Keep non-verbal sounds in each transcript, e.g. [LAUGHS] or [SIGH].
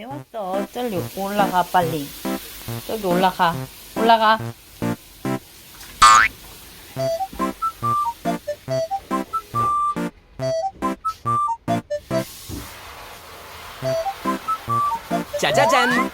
왜 왔어? 저리 올라가 빨리. 저기 올라가. 올라가. 짜자잔.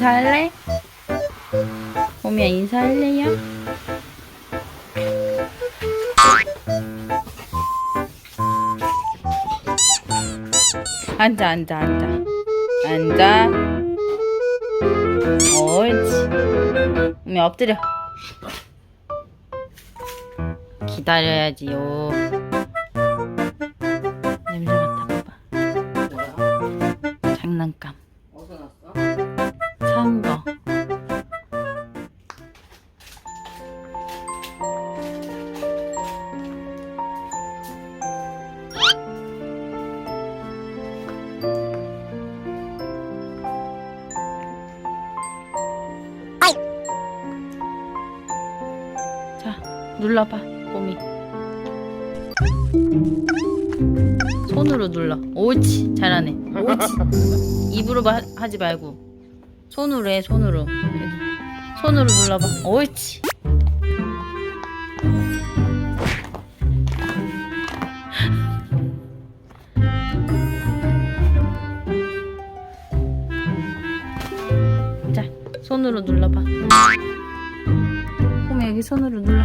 인사할래? 봄이야 인사할래요? 앉아 앉아 앉아. 앉아. 옳지. 봄이 엎드려. 기다려야지요. 냄새 맡아봐봐. 장난감 눌러봐, 봄이. 손으로 눌러. 옳지, 잘하네. 옳지. 입으로 마- 하지 말고. 손으로 해 손으로. 손으로 눌러봐 옳지 자 손으로 눌러봐 여기 손으로 눌러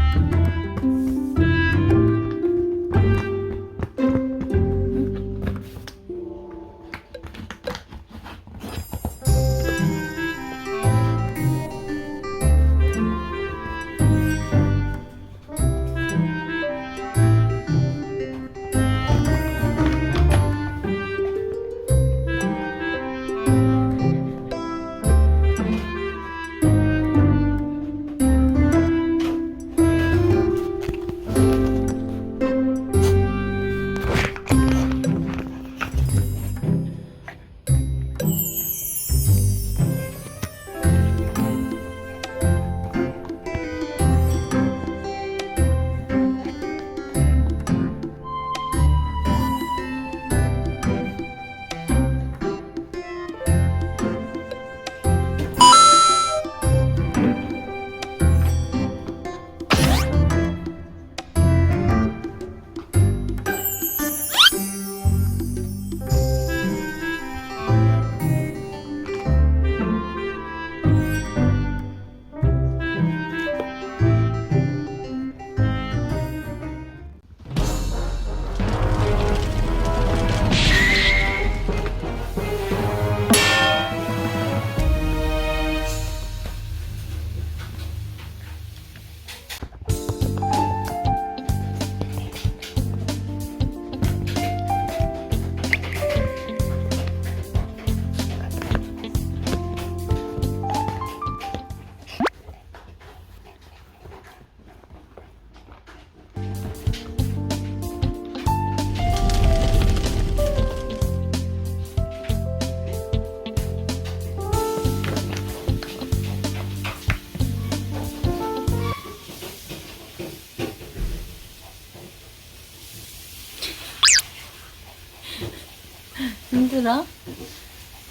탈이라?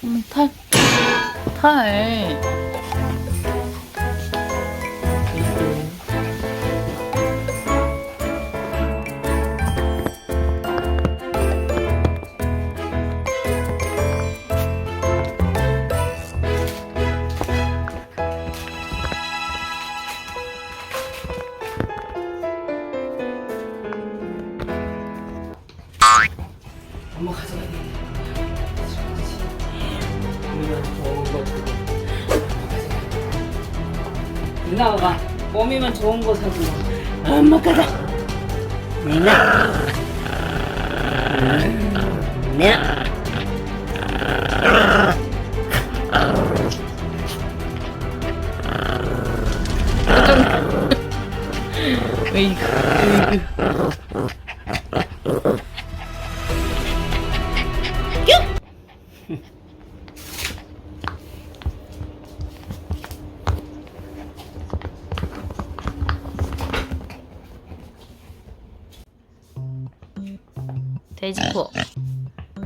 음, 탈. 탈. 엄마 가져가야 돼. 누나 봐봐. 몸이면 좋은 거 사주고. 엄마 가자. 누나. 누나. 으이구, 으이구.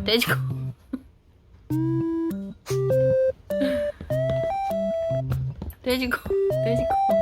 돼지코 [LAUGHS] 돼지코 돼지코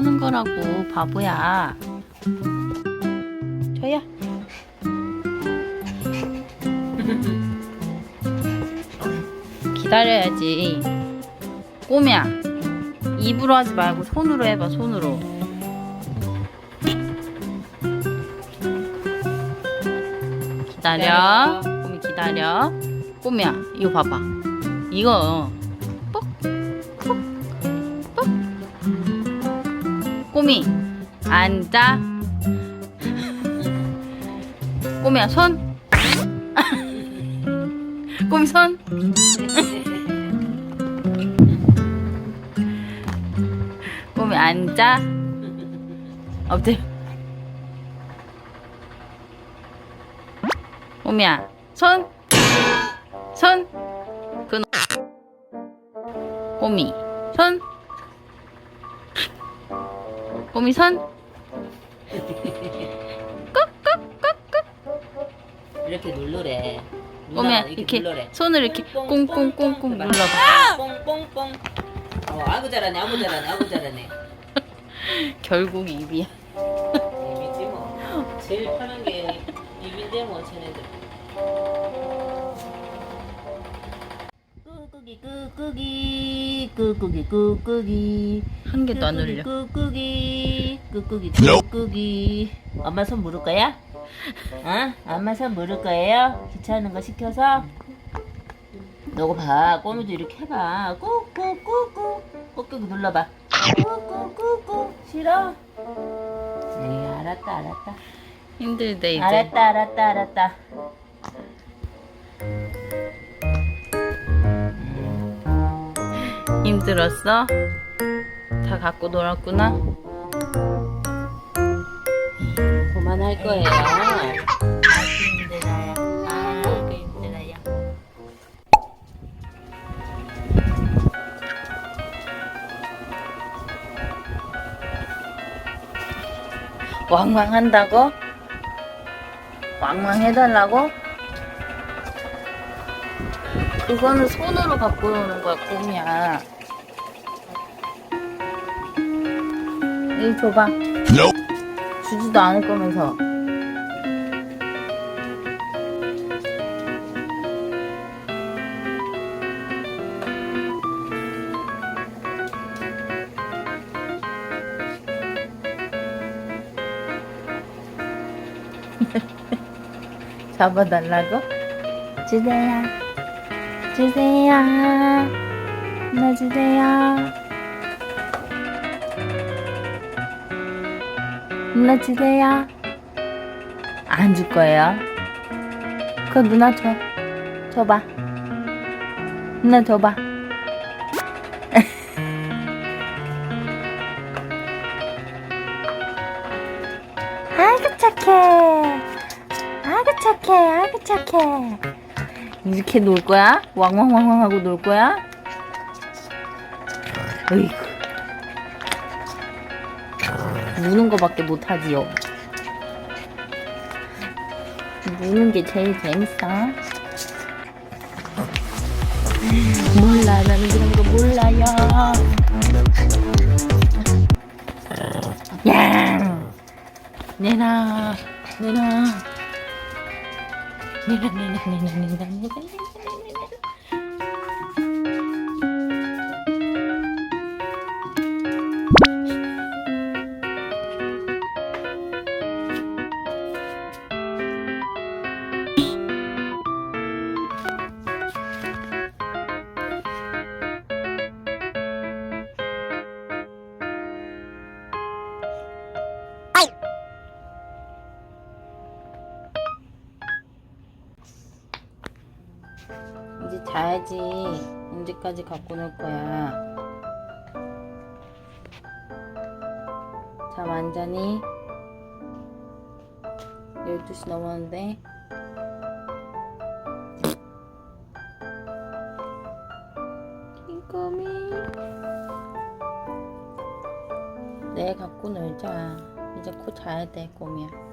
하는 거라고 바보야 저야 기다려야지 꼬매야 입으로 하지 말고 손으로 해봐 손으로 기다려. 꼬미 기다려. 꼬미야, 이거 봐봐. 이거 꼬미 앉아. 꼬미야 손. [LAUGHS] 꼬미 손. 꼬미 앉아. 엎드려. 꼬미야 손. 손. 그 꼬미 손. 꼬미 손. 이렇게 누르래. 꼬미야 누나가 이렇게 누르래. 손을 이렇게 꽁꽁꽁꽁. 눌러봐. 뽕뽕뽕. 어, 아구 잘하네, 아구 잘하네, 아구 잘하네. [LAUGHS] 결국 입이야. 입이지 뭐. 제일 편한 게 입인데 뭐, 쟤네들. 꾹꾹이, 꾹꾹이, 꾹꾹이, 꾹꾹이. 한 개도 안 울려. 꾹꾹이, 꾹꾹이, 꾹꾹이. 엄마 손 물을 거야? 어? 엄마 손 물을 거예요? 귀찮은 거 시켜서? 너거 봐. 꼬미도 이렇게 해봐. 꾹꾹꾹꾹. 꾹꾹이 눌러봐. 꾹꾹꾹꾹. 싫어? 에이, 알았다, 알았다. 힘들대 이제. 알았다, 알았다, 알았다. 힘들었어? 다 갖고 놀았구나. 그만할 거예요. 아이고 힘들어요. 아이고 힘들어요. 왕왕 한다고? 왕왕 해달라고? 그거는 손으로 갖고 오는 거야, 꿈이야. 이리 줘봐. 주지도 않을 거면서. [LAUGHS] 잡아달라고? 주세요. 주세요. 나 주세요. 누나 주세요. 안 줄 거예요. 그거 누나 줘. 줘봐. 누나 줘봐. [LAUGHS] 아이고 착해. 아이고 착해. 아이고 착해. 이렇게 놀 거야? 왕왕왕왕 하고 놀 거야? 어이구. 무는 거밖에 못하지요. 무는 게 제일 재밌어. 몰라, 나는 그런 거 몰라요. 야, 내놔, 내놔. 내놔, 내놔, 내놔, 내놔, 내놔, 내놔, 내놔. 자야지. 언제까지 갖고 놀 거야? 잠안 자니? 12시 넘었는데. 킹거미. 내일 갖고 놀자. 이제 코 자야 돼, 꼬미야.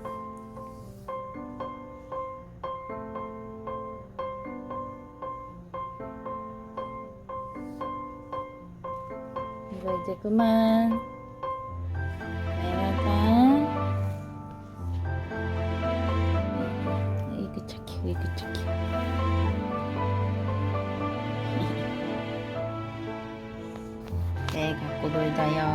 이거 이제 그만. 내려가. 이거 착해, 이거 착해. 네, 갖고 놀자요.